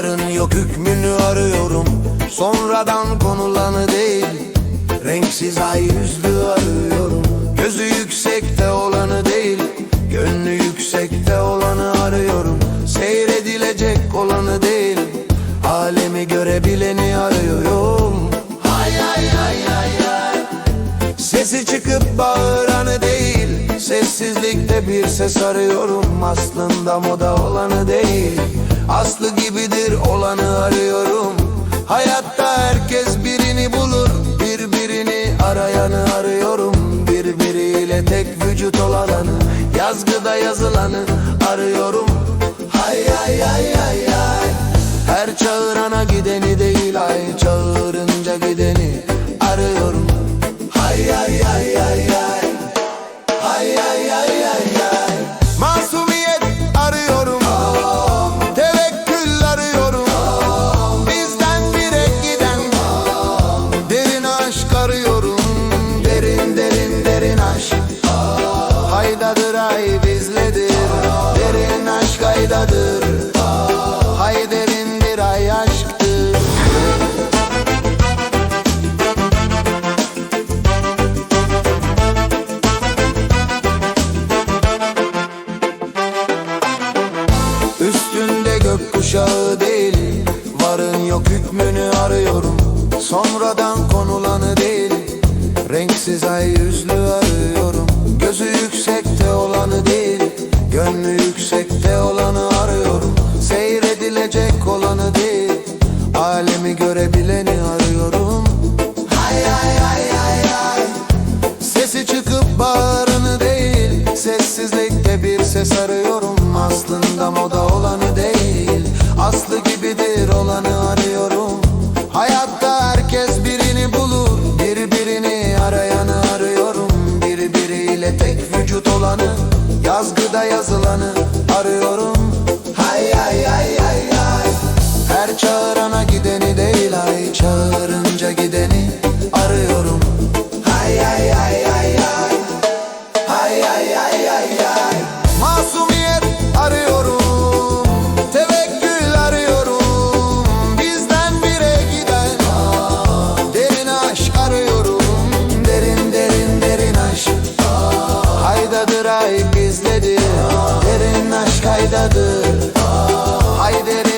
yarın yok hükmünü arıyorum. Sonradan konulanı değil Renksiz ay yüzlü arıyorum. Gözü yüksekte olanı değil Gönlü yüksekte olanı arıyorum. Seyredilecek olanı değil Alemi görebileni arıyorum. Hay hay hay hay hay. Sesi çıkıp bağır Sessizlikte bir ses arıyorum Aslında moda olanı değil. Aslı gibidir olanı arıyorum. Hayatta herkes birini bulur Birbirini arayanı arıyorum. Birbiriyle tek vücut olanı Yazgıda yazılanı arıyorum. Hay hay hay hay hay. Her çağırana gideni değil ay Çağırınca gideni arıyorum. Hay hay hay Hay Ay bizledir Derin aşk haydadır Hay derindir ay aşktır. Üstünde gökkuşağı değil Varın yok hükmünü arıyorum. Sonradan konulanı değil Renksiz ay yüzlü arıyorum Gönlü yüksekte olanı arıyorum. Seyredilecek olanı değil Alemi görebileni arıyorum. Hay hay hay hay hay. Sesi çıkıp bağıranı değil Sessizlikte bir ses arıyorum. Aslında moda olanı değil Aslı gibidir olanı arıyorum. Hayatta herkes birini bulur Birbirini arayanı arıyorum. Birbiriyle tek vücut olanı Yazgıda yazılanı izledi Derin aşk kaydadı Haydi